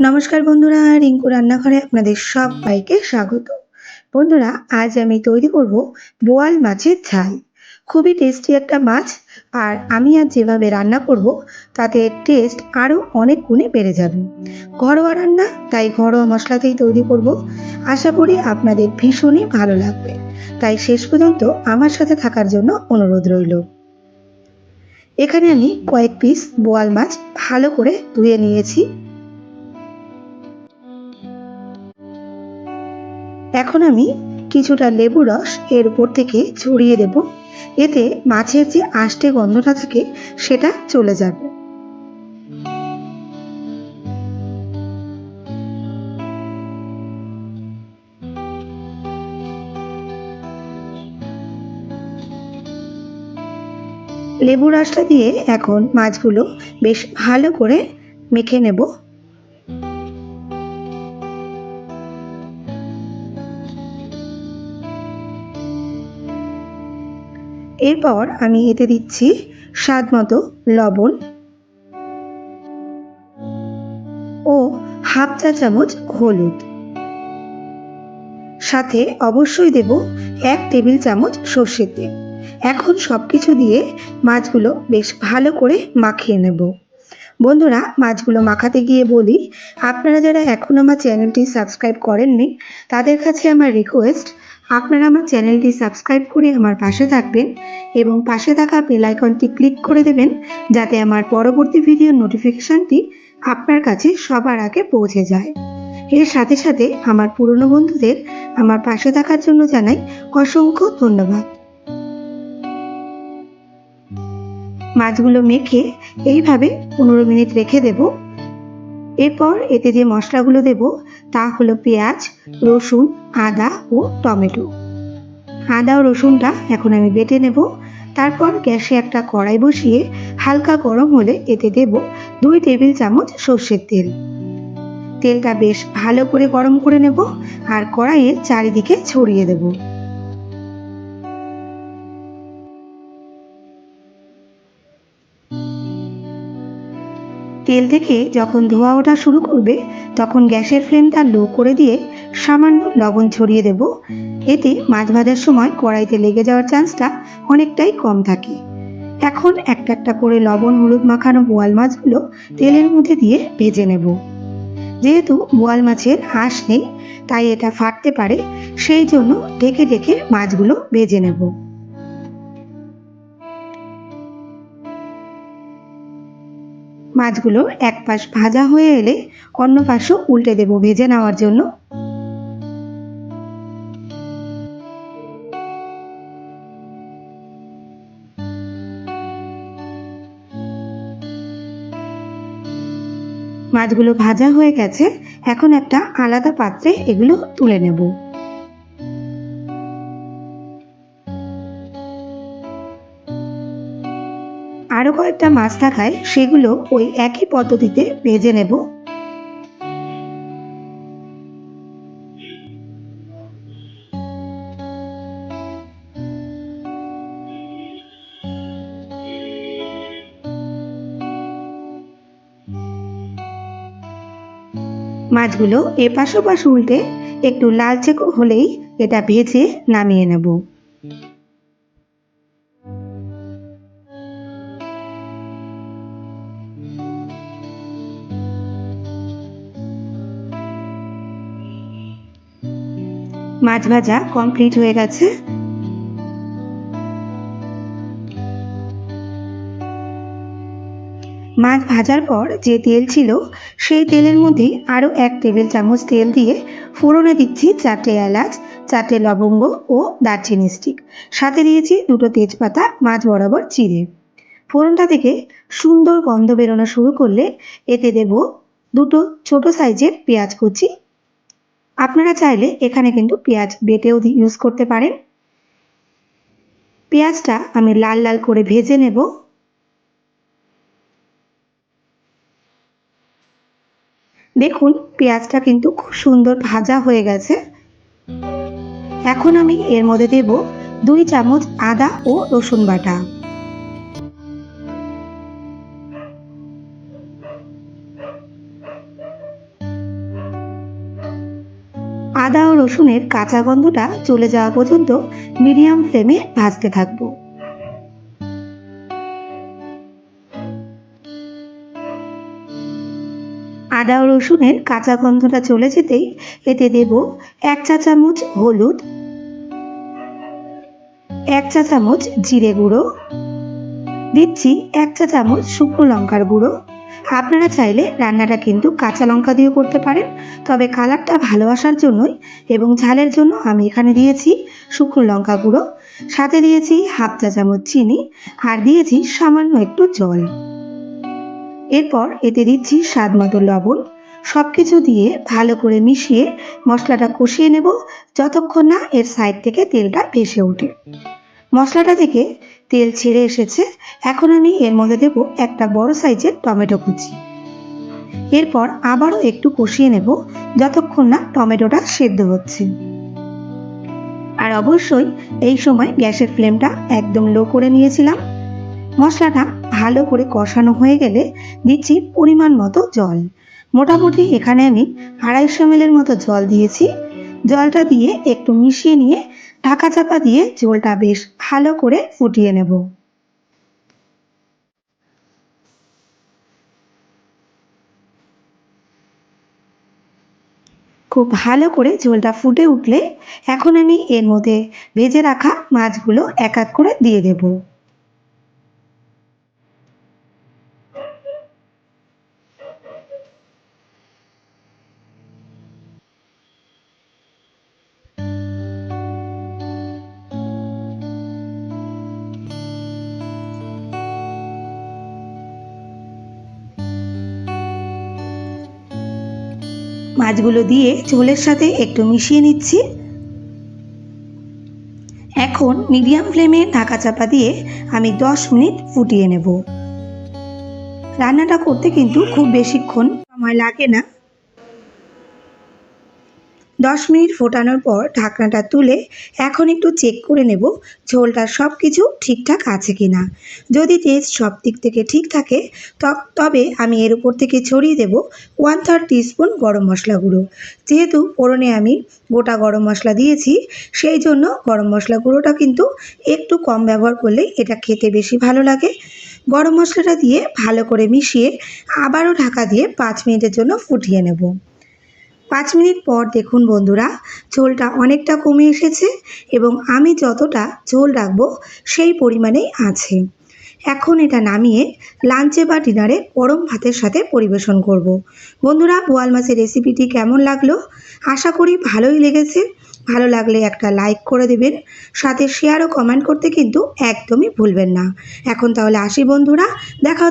নমস্কার বন্ধুরা, রিঙ্কু রান্নাঘরে আপনাদের সবাইকে স্বাগত। বন্ধুরা, আজ আমি তৈরি করব বোয়াল মাছের ঝাল। খুবই টেস্টি একটা মাছ, আর আমি আজ যেভাবে রান্না করব, তাতে টেস্ট আরও অনেক গুণে বেড়ে যাবে। ঘরোয়া রান্না, তাই ঘরোয়া মশলাতেই তৈরি করব। আশা করি আপনাদের ভীষণই ভালো লাগবে। তাই শেষ পর্যন্ত আমার সাথে থাকার জন্য অনুরোধ রইল। এখানে আমি কয়েক পিস বোয়াল মাছ ভালো করে ধুয়ে নিয়েছি। এখন আমি কিছুটা লেবু রস এর উপর থেকে ছড়িয়ে দেব। এতে মাছের যে আষ্টে গন্ধটা থাকে, সেটা চলে যাবে। লেবু রসটা দিয়ে এখন মাছগুলো বেশ ভালো করে মেখে নেব। এরপর আমি এতে দিচ্ছি স্বাদ মতো লবণ ও হাফ চা চামচ হলুদ। সাথে অবশ্যই দেব এক টেবিল চামচ সর্ষের তেল। এখন সব কিছু দিয়ে মাছগুলো বেশ ভালো করে মাখিয়ে নেব। বন্ধুরা, মাছগুলো মাখাতে গিয়ে বলি, আপনারা যারা এখন আমার চ্যানেলটি সাবস্ক্রাইব করেননি, তাদের কাছে আমার রিকোয়েস্ট আপনারা আমার চ্যানেলটি সাবস্ক্রাইব করে আমার পাশে থাকবেন এবং পাশে থাকা বেল আইকনটি ক্লিক করে দেবেন যাতে আমার পরবর্তী ভিডিওর নোটিফিকেশনটি আপনার কাছে সবার আগে পৌঁছে যায়। এর সাথে সাথে আমার পুরনো বন্ধুদের আমার পাশে থাকার জন্য জানাই অসংখ্য ধন্যবাদ। মাছগুলো মেখে এইভাবে পনেরো মিনিট রেখে দেব। এরপর এতে যে মশলাগুলো দেব তা হলো পেঁয়াজ, রসুন আদা ও টমেটো। আদা ও রসুনটা এখন আমি বেটে নেব। তারপর গ্যাসে একটা কড়াই বসিয়ে হালকা গরম হলে এতে দেব দুই টেবিল চামচ সর্ষের তেল। তেলটা বেশ ভালো করে গরম করে নেব আর কড়াইয়ের চারিদিকে ছড়িয়ে দেব। তেল থেকে যখন ধোয়া ওঠা শুরু করবে, তখন গ্যাসের ফ্লেমটা লো করে দিয়ে সামান্য লবণ ছড়িয়ে দেব। এতে মাছ ভাজার সময় কড়াইতে লেগে যাওয়ার চান্সটা অনেকটাই কম থাকে। এখন একটা একটা করে লবণ হলুদ মাখানো বোয়াল মাছগুলো তেলের মধ্যে দিয়ে ভেজে নেব। যেহেতু বোয়াল মাছের হাঁস নেই, তাই এটা ফাটতে পারে, সেই জন্য ডেকে ডেকে মাছগুলো ভেজে নেব। মাছগুলো এক পাশ ভাজা হয়ে এলে অন্য পাশও উল্টে দেব ভেজে নেওয়ার জন্য। মাছগুলো ভাজা হয়ে গেছে, এখন একটা আলাদা পাত্রে এগুলো তুলে নেব। আরও কয়েকটা মাছ থাকায় সেগুলো ওই একই পদ্ধতিতে ভেজে নেব। মাছগুলো এপাশ ওপাশ উল্টে একটু লালচে হলেই এটা ভেজে নামিয়ে নেব। মাছ ভাজা কমপ্লিট হয়ে গেছে। মাছ ভাজার পর যে তেল ছিল, সেই তেলের মধ্যে আরও এক টেবিল চামচ তেল দিয়ে ফোড়নে দিচ্ছি চারটে এলাচ, চারটে লবঙ্গ ও দারচিনি স্টিক সাথে দিয়েছি দুটো তেজপাতা, মাছ বরাবর চিড়ে। ফোড়নটা থেকে সুন্দর গন্ধ বেরোনো শুরু করলে এতে দেব দুটো ছোট সাইজের পেঁয়াজ কুচি। আপনারা চাইলে এখানে কিন্তু পেঁয়াজ বেটেও ইউজ করতে পারেন। পেঁয়াজটা আমি লাল লাল করে ভেজে নেব। দেখুন, পেঁয়াজটা কিন্তু খুব সুন্দর ভাজা হয়ে গেছে। এখন আমি এর মধ্যে দেব দুই চামচ আদা ও রসুন বাটা। আদা ও রসুনের কাঁচা গন্ধটা চলে যাওয়া পর্যন্ত মিডিয়াম ফ্লেমে ভাজতে থাকব। আদা ও রসুনের কাঁচা গন্ধটা চলে যেতেই এতে দেব এক চা চামচ হলুদ, এক চা চামচ জিরে গুঁড়ো, দিচ্ছি এক চা চামচ শুকনো লঙ্কার গুঁড়ো। আপনারা চাইলে রান্নাটা কিন্তু কাঁচা লঙ্কা দিয়েও করতে পারেন, তবে কালারটা ভালো আসার জন্যই এবং ঝালের জন্য আমি এখানে দিয়েছি শুকনো লঙ্কা গুঁড়ো, সাথে দিয়েছি হাফ চা চামচ চিনি, আর দিয়েছি সামান্য একটু জল। এরপর এতে দিচ্ছি স্বাদ মতো লবণ। সব কিছু দিয়ে ভালো করে মিশিয়ে মশলাটা কষিয়ে নেব, যতক্ষণ না এর সাইড থেকে তেলটা ভেসে ওঠে। মশলাটা থেকে তেল ছেড়ে এসেছে, এখন আমি এর মধ্যে দেব একটা বড় সাইজের টমেটো কুচি। এরপর আবারও একটু কষিয়ে নেব, যতক্ষণ না টমেটোটা সেদ্ধ হচ্ছে। আর অবশ্যই এই সময় গ্যাসের ফ্লেমটা একদম লো করে নিয়েছিলাম। মশলাটা ভালো করে কষানো হয়ে গেলে দিচ্ছি পরিমাণ মতো জল। মোটামুটি এখানে আমি আড়াইশো এর মতো জল দিয়েছি। জলটা দিয়ে একটু মিশিয়ে নিয়ে ঢাকা চাপা দিয়ে ঝোলটা বেশ ভালো করে ফুটিয়ে নেব। খুব ভালো করে ঝোলটা ফুটে উঠলে এখন আমি এর মধ্যে ভেজে রাখা মাছগুলো এক এক করে দিয়ে দেবো। মাছগুলো দিয়ে ঝোলের সাথে একটু মিশিয়ে নিচ্ছি। এখন মিডিয়াম ফ্লেমে ঢাকা চাপা দিয়ে আমি দশ মিনিট ফুটিয়ে নেব। রান্নাটা করতে কিন্তু খুব বেশিক্ষণ সময় লাগে না। দশ মিনিট ফোটানোর পর ঢাকনাটা তুলে এখন একটু চেক করে নেব ঝোলটা সব কিছু ঠিকঠাক আছে কি না যদি টেস্ট সব দিক থেকে ঠিক থাকে, তবে আমি এর উপর থেকে ছড়িয়ে দেব ওয়ান থার্ড টিস্পুন গরম মশলা গুঁড়ো। যেহেতু ফোড়নে আমি গোটা গরম মশলা দিয়েছি, সেই জন্য গরম মশলা গুঁড়োটা কিন্তু একটু কম ব্যবহার করলে এটা খেতে বেশি ভালো লাগে। গরম মশলাটা দিয়ে ভালো করে মিশিয়ে আবারও ঢাকা দিয়ে পাঁচ মিনিটের জন্য ফুটিয়ে নেব। পাঁচ মিনিট পর দেখুন বন্ধুরা, ঝোলটা অনেকটা কমে এসেছে এবং আমি যতটা ঝোল রাখব সেই পরিমাণেই আছে। এখন এটা নামিয়ে লাঞ্চে বা ডিনারে গরম ভাতের সাথে পরিবেশন করব। বন্ধুরা বোয়াল মাছের রেসিপিটি কেমন লাগল? আশা করি ভালোই লেগেছে। ভালো লাগলে একটা লাইক করে দেবেন। সাথে শেয়ার ও কমেন্ট করতে কিন্তু একদমই ভুলবেন না। এখন তাহলে আসি বন্ধুরা, দেখা